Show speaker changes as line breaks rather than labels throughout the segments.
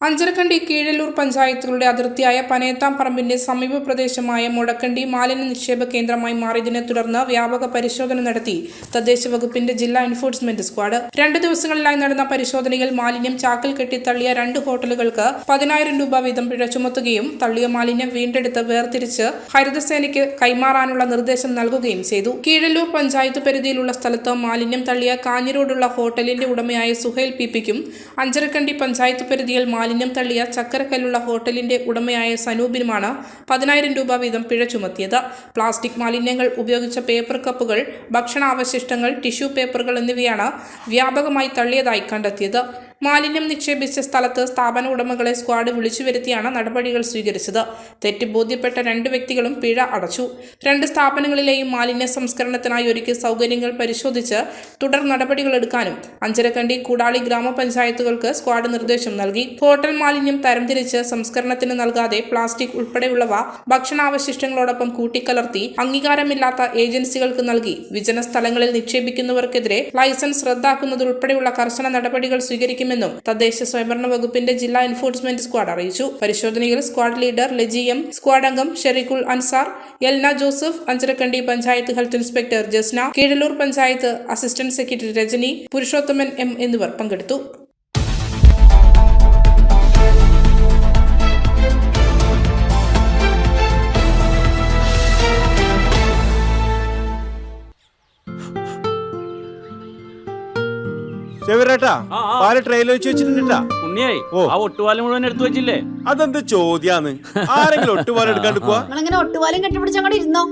അഞ്ചരക്കണ്ടി കീഴല്ലൂർ പഞ്ചായത്തുകളുടെ അതിർത്തിയായ പനയത്താംപറമ്പിന്റെ സമീപ പ്രദേശമായ മുടക്കണ്ടി മാലിന്യ നിക്ഷേപ കേന്ദ്രമായി മാറിയതിനെ തുടർന്ന് വ്യാപക പരിശോധന നടത്തി തദ്ദേശ വകുപ്പിന്റെ ജില്ലാ എൻഫോഴ്സ്മെന്റ് സ്ക്വാഡ്. രണ്ട് ദിവസങ്ങളിലായി നടന്ന പരിശോധനയിൽ മാലിന്യം ചാക്കിൽ കെട്ടി തള്ളിയ രണ്ട് ഹോട്ടലുകൾക്ക് പതിനായിരം രൂപ വീതം പിഴ ചുമത്തുകയും തള്ളിയ മാലിന്യം വീണ്ടെടുത്ത് വേർതിരിച്ച് ഹരിതസേനയ്ക്ക് കൈമാറാനുള്ള നിർദ്ദേശം നൽകുകയും ചെയ്തു. കീഴല്ലൂർ പഞ്ചായത്ത് പരിധിയിലുള്ള സ്ഥലത്ത് മാലിന്യം തള്ളിയ കാഞ്ഞിരോടുള്ള ഹോട്ടലിന്റെ ഉടമയായ സുഹൈൽ പി പിക്കും അഞ്ചരക്കണ്ടി പഞ്ചായത്ത് പരിധിയിൽ മാലിന്യം തള്ളിയ ചക്കരക്കല്ലുള്ള ഹോട്ടലിന്റെ ഉടമയായ സനൂപിനുമാണ് പതിനായിരം രൂപ വീതം പിഴ ചുമത്തിയത്. പ്ലാസ്റ്റിക് മാലിന്യങ്ങൾ ഉപയോഗിച്ച പേപ്പർ കപ്പുകൾ ഭക്ഷണാവശിഷ്ടങ്ങൾ ടിഷ്യൂ പേപ്പറുകൾ എന്നിവയാണ് വ്യാപകമായി തള്ളിയതായി കണ്ടെത്തിയത്. മാലിന്യം നിക്ഷേപിച്ച സ്ഥലത്ത് സ്ഥാപന ഉടമകളെ സ്ക്വാഡ് വിളിച്ചു വരുത്തിയാണ് നടപടികൾ സ്വീകരിച്ചത്. തെറ്റ് ബോധ്യപ്പെട്ട രണ്ട് വ്യക്തികളും പിഴ അടച്ചു. രണ്ട് സ്ഥാപനങ്ങളിലെയും മാലിന്യ സംസ്കരണത്തിനായി ഒരുക്കിയ സൗകര്യങ്ങൾ പരിശോധിച്ച് തുടർ നടപടികൾ എടുക്കാനും അഞ്ചരക്കണ്ടി കൂടാളി ഗ്രാമപഞ്ചായത്തുകൾക്ക് സ്ക്വാഡ് നിർദ്ദേശം നൽകി. ഹോട്ടൽ മാലിന്യം തരംതിരിച്ച് സംസ്കരണത്തിന് നൽകാതെ പ്ലാസ്റ്റിക് ഉൾപ്പെടെയുള്ളവ ഭക്ഷണാവശിഷ്ടങ്ങളോടൊപ്പം കൂട്ടിക്കലർത്തി അംഗീകാരമില്ലാത്ത ഏജൻസികൾക്ക് നൽകി. വിജന സ്ഥലങ്ങളിൽ നിക്ഷേപിക്കുന്നവർക്കെതിരെ ലൈസൻസ് റദ്ദാക്കുന്നതുൾപ്പെടെയുള്ള കർശന നടപടികൾ സ്വീകരിക്കുമെന്നും തദ്ദേശ സ്വയംഭരണ വകുപ്പിന്റെ ജില്ലാ എൻഫോഴ്സ്മെന്റ് സ്ക്വാഡ് അറിയിച്ചു. പരിശോധനയിൽ squad leader Laji M squad അംഗം Sherikul Ansar Elna Joseph Ancharakandy panchayat health inspector Jasna Keezhallur panchayat assistant secretary Rajani Purushothaman M എന്നിവർ പങ്കെടുത്തു.
ചെവിറേട്ടാ
ആ, ആ.
പാൽ ട്രെയിലർ വെച്ച് വെച്ചിട്ടുണ്ടാ
ഉണ്ണിയായി ആ ഒട്ടുപാലം മുഴുവൻ എടുത്തു വെച്ചില്ലേ?
അതെന്ത് ചോദ്യാന്ന്? ആരെങ്കിലും ഒട്ടുപാലം എടുക്കാണ്ട് പോവാ?
നിങ്ങളിങ്ങനെ ഒട്ടുപാലം കെട്ടിപ്പിടിച്ച് അങ്ങോട്ട് ഇരുന്നോ?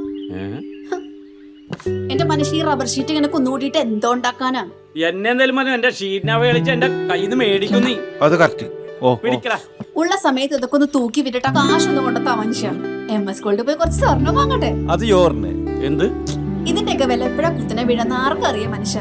എന്റെ മനുഷ്യ ഈ റബ്ബർ ഷീറ്റ് ഇങ്ങനെ കുന്നുകൂട്ടിയിട്ട് എന്തോ ഉണ്ടാക്കാനാ?
എന്നെ എന്തായാലും മതി എന്റെ ഷീറ്റിനെ കളിച്ച് എന്റെ കയ്യിൽ നിന്ന് മേടിക്കും
അത് കറക്റ്റ് ഓ ഓ.
പിടിക്കടാ
ഉള്ള സമയത്ത് ഇതൊക്കെ ഒന്ന് തൂക്കി വിട്ടിട്ട് കാശൊന്നും കൊണ്ടെത്താ മനുഷ്യ. എം എസ് ഗോൾഡ് പോയി കുറച്ച് സ്വർണം വാങ്ങട്ടെ?
അത്
എന്ത്?
ഇതിന്റെയൊക്കെ വില എപ്പോഴാ കുത്തനെ വീഴുന്ന ആർക്കറിയാം മനുഷ്യ.